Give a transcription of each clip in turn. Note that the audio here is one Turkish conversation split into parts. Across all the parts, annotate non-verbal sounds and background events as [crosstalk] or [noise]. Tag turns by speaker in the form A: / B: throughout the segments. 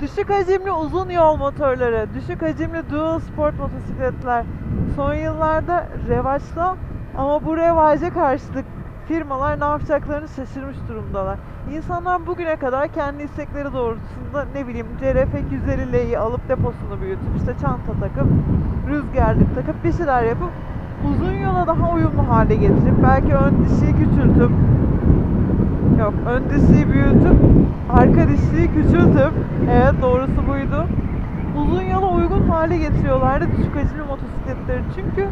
A: Düşük hacimli uzun yol motorları, düşük hacimli dual sport motosikletler son yıllarda revaçta ama bu revaca karşılık firmalar ne yapacaklarını şaşırmış durumdalar. İnsanlar bugüne kadar kendi istekleri doğrultusunda ne bileyim CRF 250L'yi alıp deposunu büyütüp işte çanta takıp rüzgarlık takıp bir şeyler yapıp uzun yola daha uyumlu hale getirip belki ön dişiyi küçültüp yok ön dişiyi büyütüp arka dişliği küçültüp evet doğrusu buydu. Uzun yola uygun hale getiriyorlardı düşük hacimli motosikletleri. Çünkü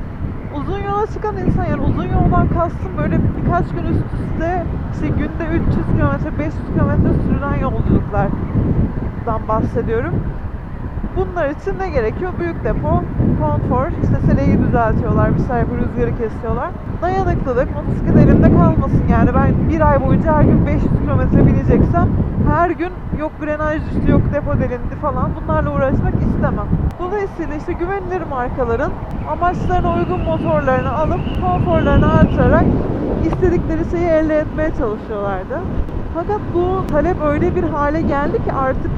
A: uzun yola çıkan insan yani uzun yoldan kastım böyle birkaç gün üst üste işte günde 300 km 500 km sürülen yolculuklardan bahsediyorum. Bunlar için ne gerekiyor? Büyük depo, konfor, işte seleyi düzeltiyorlar, bir şeyler rüzgarı kesiyorlar. Dayanıklılık, motosiklet elimde kalmasın yani ben bir ay boyunca her gün 500 kilometre bineceksem her gün yok grenaj düştü, yok depo delindi falan bunlarla uğraşmak istemem. Dolayısıyla işte güvenilir markaların amaçlarına uygun motorlarını alıp konforlarını artırarak istedikleri şeyi elde etmeye çalışıyorlardı. Fakat bu talep öyle bir hale geldi ki artık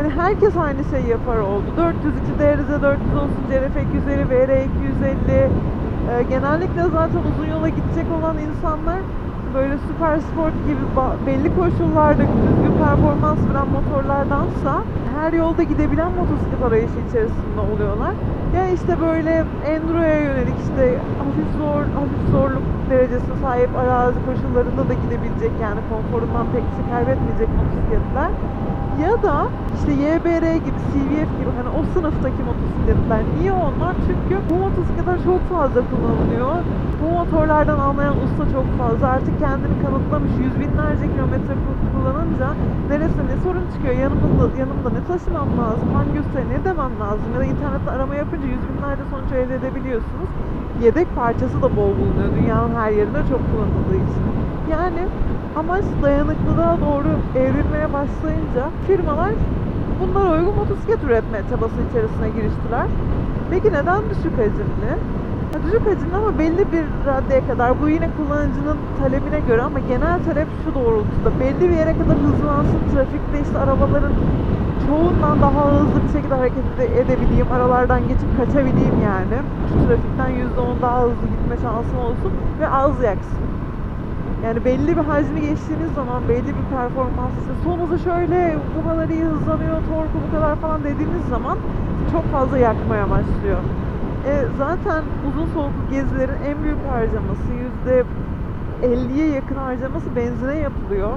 A: Hani herkes aynı şeyi yapar oldu. 402 DRZ 400 olsun, CRF 250, VR 250. Ee, genellikle zaten uzun yola gidecek olan insanlar böyle süper sport gibi belli koşullarda düzgün performans veren motorlardansa her yolda gidebilen motosiklet arayışı içerisinde oluyorlar. Ya işte böyle enduro'ya yönelik işte hafif zor, hafif zorluk derecesine sahip arazi koşullarında da gidebilecek yani konforundan pek şey kaybetmeyecek motosikletler ya da işte YBR gibi, CVF gibi hani o sınıftaki motosikletler. Niye onlar? Çünkü bu motosikletler çok fazla kullanılıyor. Bu motorlardan anlayan usta çok fazla. Artık kendini kanıtlamış. Yüz binlerce kilometre ku- kullanınca neresine ne sorun çıkıyor? Yanımda, yanımda ne taşımam lazım? Hangi ustaya ne demem lazım? Ya da internette arama yapınca yüz binlerce sonuç elde edebiliyorsunuz. Yedek parçası da bol bulunuyor. Dünyanın her yerinde çok kullanıldığı için. Yani amaç dayanıklılığa doğru evrilmeye başlayınca firmalar bunlara uygun motosiklet üretme çabası içerisine giriştiler. Peki neden düşük hacimli? Ha, düşük hacimli ama belli bir raddeye kadar bu yine kullanıcının talebine göre ama genel talep şu doğrultuda belli bir yere kadar hızlansın trafikte işte arabaların çoğundan daha hızlı bir şekilde hareket ede- edebileyim, aralardan geçip kaçabileyim yani. Şu trafikten %10 daha hızlı gitme şansım olsun ve az yaksın. Yani belli bir hacmi geçtiğiniz zaman belli bir performans işte son hızı şöyle bu kadar iyi hızlanıyor, torku bu kadar falan dediğiniz zaman çok fazla yakmaya başlıyor. E, zaten uzun soluklu gezilerin en büyük harcaması yüzde 50'ye yakın harcaması benzine yapılıyor.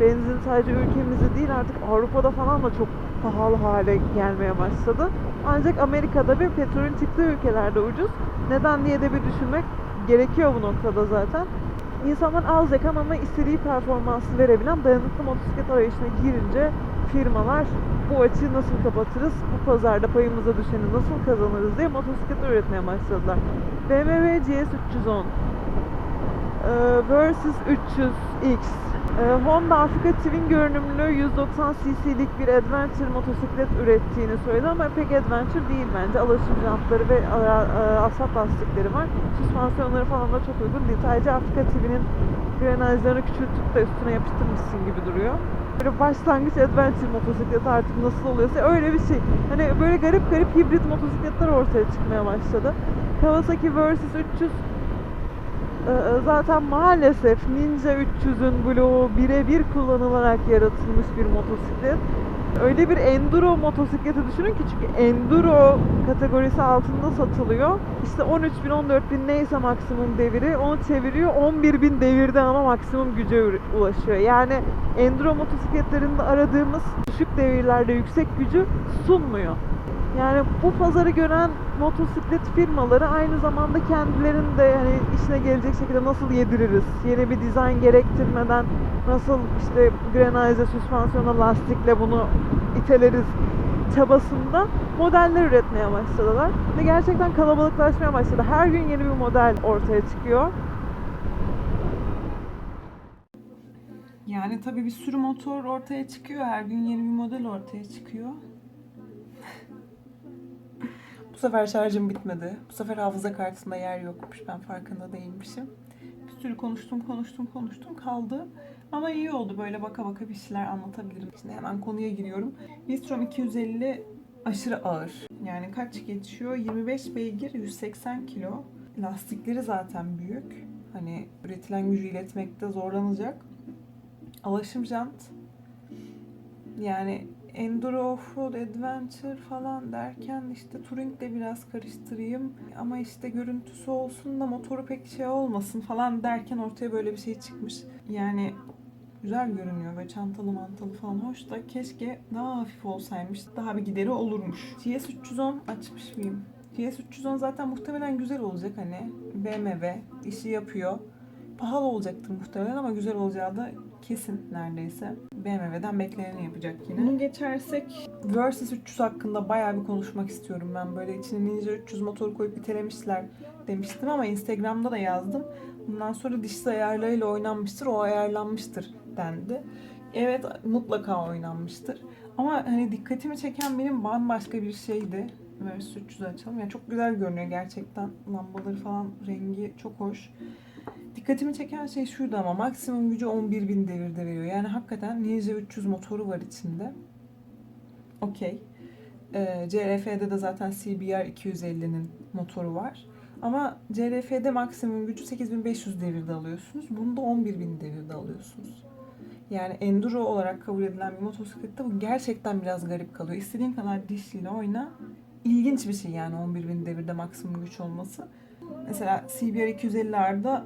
A: Benzin sadece ülkemizde değil artık Avrupa'da falan da çok pahalı hale gelmeye başladı. Ancak Amerika'da ve petrolün çıktığı ülkelerde ucuz. Neden diye de bir düşünmek gerekiyor bu noktada zaten. İnsanlar az yakan ama istediği performansı verebilen dayanıklı motosiklet arayışına girince firmalar bu açığı nasıl kapatırız, bu pazarda payımıza düşeni nasıl kazanırız diye motosiklet üretmeye başladılar. BMW GS 310 e, Versys 300X e, Honda Africa Twin görünümlü 190 cc'lik bir adventure motosiklet ürettiğini söyledi ama pek adventure değil bence. Alaşım jantları ve ara- e, asfalt lastikleri var. Süspansiyonları falan da çok uygun değil. Sadece Africa Twin'in grenajlarını küçültüp de üstüne yapıştırmışsın gibi duruyor. Böyle başlangıç adventure motosiklet artık nasıl oluyorsa öyle bir şey. Hani böyle garip garip hibrit motosikletler ortaya çıkmaya başladı. Kawasaki Versys 300 ee, zaten maalesef Ninja 300'ün bloğu birebir kullanılarak yaratılmış bir motosiklet. Öyle bir enduro motosikleti düşünün ki çünkü enduro kategorisi altında satılıyor. İşte 13 bin 14 bin neyse maksimum deviri onu çeviriyor 11 bin devirde ama maksimum güce ulaşıyor. Yani enduro motosikletlerinde aradığımız düşük devirlerde yüksek gücü sunmuyor. Yani bu pazarı gören motosiklet firmaları aynı zamanda kendilerinin de hani işine gelecek şekilde nasıl yediririz, yeni bir dizayn gerektirmeden nasıl işte grenajla, süspansiyona, lastikle bunu iteleriz çabasında modeller üretmeye başladılar. Ve gerçekten kalabalıklaşmaya başladı. Her gün yeni bir model ortaya çıkıyor.
B: Yani tabii bir sürü motor ortaya çıkıyor. Her gün yeni bir model ortaya çıkıyor. Bu sefer şarjım bitmedi. Bu sefer hafıza kartında yer yokmuş. Ben farkında değilmişim. Bir sürü konuştum, konuştum, konuştum. Kaldı Ama iyi oldu böyle baka baka bir şeyler anlatabilirim. Şimdi hemen konuya giriyorum. Bistrom 250 aşırı ağır. Yani kaç geçiyor? 25 beygir, 180 kilo. Lastikleri zaten büyük. Hani üretilen gücü iletmekte zorlanacak. Alaşım jant. Yani Enduro Offroad Adventure falan derken işte Touring de biraz karıştırayım ama işte görüntüsü olsun da motoru pek şey olmasın falan derken ortaya böyle bir şey çıkmış. Yani güzel görünüyor böyle çantalı mantalı falan hoş da keşke daha hafif olsaymış daha bir gideri olurmuş. GS 310 açmış mıyım? GS 310 zaten muhtemelen güzel olacak hani BMW işi yapıyor. Pahalı olacaktır muhtemelen ama güzel olacağı da kesin neredeyse. BMW'den bekleneni yapacak yine. Bunu geçersek Versys 300 hakkında bayağı bir konuşmak istiyorum ben. Böyle içine Ninja 300 motoru koyup itelemişler demiştim ama Instagram'da da yazdım. Bundan sonra dişsiz ayarlarıyla oynanmıştır, o ayarlanmıştır dendi. Evet mutlaka oynanmıştır. Ama hani dikkatimi çeken benim bambaşka bir şeydi. Versys 300 açalım. Yani çok güzel görünüyor gerçekten. Lambaları falan rengi çok hoş. Dikkatimi çeken şey şuydu ama maksimum gücü 11.000 devirde veriyor. Yani hakikaten Ninja 300 motoru var içinde. Okey. Ee, CRF'de de zaten CBR 250'nin motoru var. Ama CRF'de maksimum gücü 8500 devirde alıyorsunuz. Bunda 11.000 devirde alıyorsunuz. Yani enduro olarak kabul edilen bir motosiklette bu gerçekten biraz garip kalıyor. İstediğin kadar dişliyle oyna. İlginç bir şey yani 11.000 devirde maksimum güç olması. Mesela CBR 250'lerde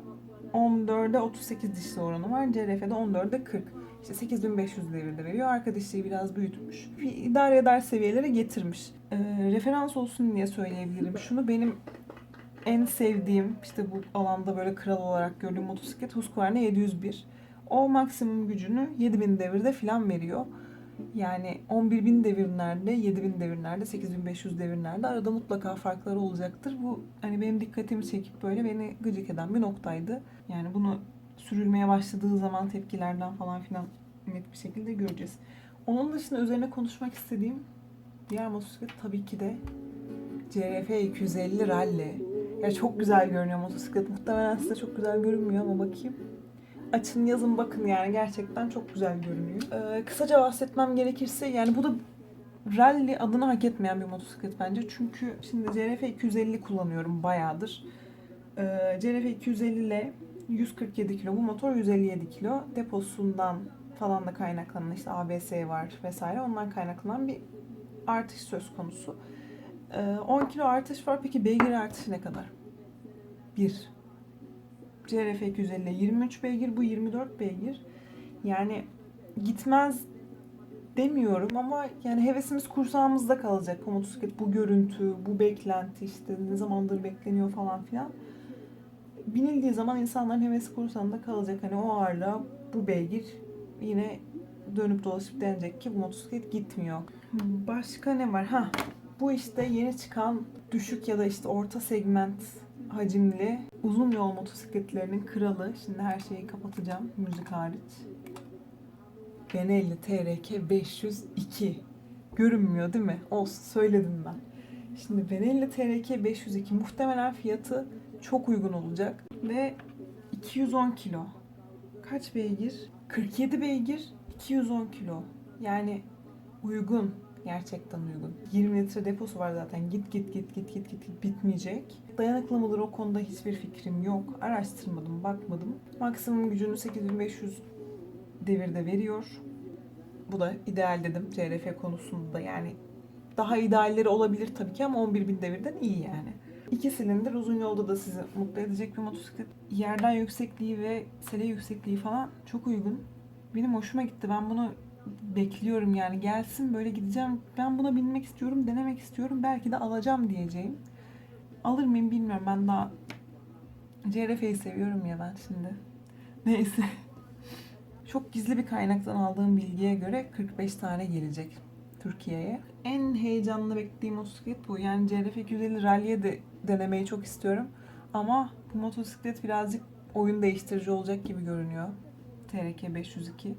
B: 14'e 38 dişli oranı var. CRF'de 14'e 40. İşte 8500 devirde veriyor. Arka dişliyi biraz büyütmüş. Bir idare eder seviyelere getirmiş. Ee, referans olsun diye söyleyebilirim. Şunu benim en sevdiğim işte bu alanda böyle kral olarak gördüğüm motosiklet Husqvarna 701. O maksimum gücünü 7000 devirde falan veriyor. Yani 11.000 devirlerde, 7.000 devirlerde, 8.500 devirlerde arada mutlaka farkları olacaktır. Bu hani benim dikkatimi çekip böyle beni gıcık eden bir noktaydı. Yani bunu sürülmeye başladığı zaman tepkilerden falan filan net bir şekilde göreceğiz. Onun dışında üzerine konuşmak istediğim diğer motosiklet tabii ki de CRF 250 Rally. Yani çok güzel görünüyor motosiklet. Muhtemelen size çok güzel görünmüyor ama bakayım. Açın yazın bakın yani gerçekten çok güzel görünüyor. Ee, kısaca bahsetmem gerekirse yani bu da rally adını hak etmeyen bir motosiklet bence. Çünkü şimdi CRF 250 kullanıyorum bayağıdır. Ee, CRF 250 ile 147 kilo bu motor 157 kilo deposundan falan da kaynaklanan işte ABS var vesaire ondan kaynaklanan bir artış söz konusu. Ee, 10 kilo artış var peki beygir artışı ne kadar? 1. CRF 250 23 beygir, bu 24 beygir. Yani gitmez demiyorum ama yani hevesimiz kursağımızda kalacak. Bu motosiklet, bu görüntü, bu beklenti işte ne zamandır bekleniyor falan filan. Binildiği zaman insanların hevesi kursağında kalacak. Hani o ağırlığa bu beygir yine dönüp dolaşıp denecek ki bu motosiklet gitmiyor. Başka ne var? Ha, bu işte yeni çıkan düşük ya da işte orta segment hacimli uzun yol motosikletlerinin kralı. Şimdi her şeyi kapatacağım müzik hariç. Benelli TRK 502. Görünmüyor değil mi? Olsun söyledim ben. Şimdi Benelli TRK 502 muhtemelen fiyatı çok uygun olacak ve 210 kilo. Kaç beygir? 47 beygir, 210 kilo. Yani uygun. Gerçekten uygun. 20 litre deposu var zaten. Git git git git git git, git bitmeyecek. Dayanıklı mıdır o konuda hiçbir fikrim yok. Araştırmadım, bakmadım. Maksimum gücünü 8500 devirde veriyor. Bu da ideal dedim CRF konusunda yani. Daha idealleri olabilir tabii ki ama 11.000 devirden iyi yani. İki silindir uzun yolda da sizi mutlu edecek bir motosiklet. Yerden yüksekliği ve sele yüksekliği falan çok uygun. Benim hoşuma gitti. Ben bunu bekliyorum yani gelsin böyle gideceğim. Ben buna binmek istiyorum, denemek istiyorum. Belki de alacağım diyeceğim. Alır mıyım bilmiyorum. Ben daha CRF'yi seviyorum ya ben şimdi. [laughs] Neyse. Çok gizli bir kaynaktan aldığım bilgiye göre 45 tane gelecek Türkiye'ye. En heyecanlı beklediğim motosiklet bu. Yani CRF 250 Rally'e de denemeyi çok istiyorum. Ama bu motosiklet birazcık oyun değiştirici olacak gibi görünüyor. TRK 502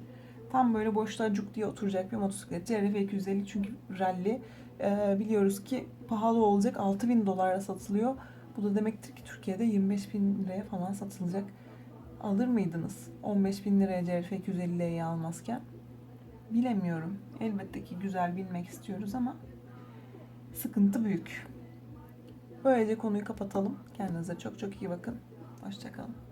B: tam böyle boşluğa cuk diye oturacak bir motosiklet. CRF 250 çünkü rally e, biliyoruz ki pahalı olacak 6000 dolara satılıyor. Bu da demektir ki Türkiye'de 25 bin liraya falan satılacak. Alır mıydınız 15 bin liraya CRF 250'yi almazken? Bilemiyorum. Elbette ki güzel bilmek istiyoruz ama sıkıntı büyük. Böylece konuyu kapatalım. Kendinize çok çok iyi bakın. Hoşçakalın.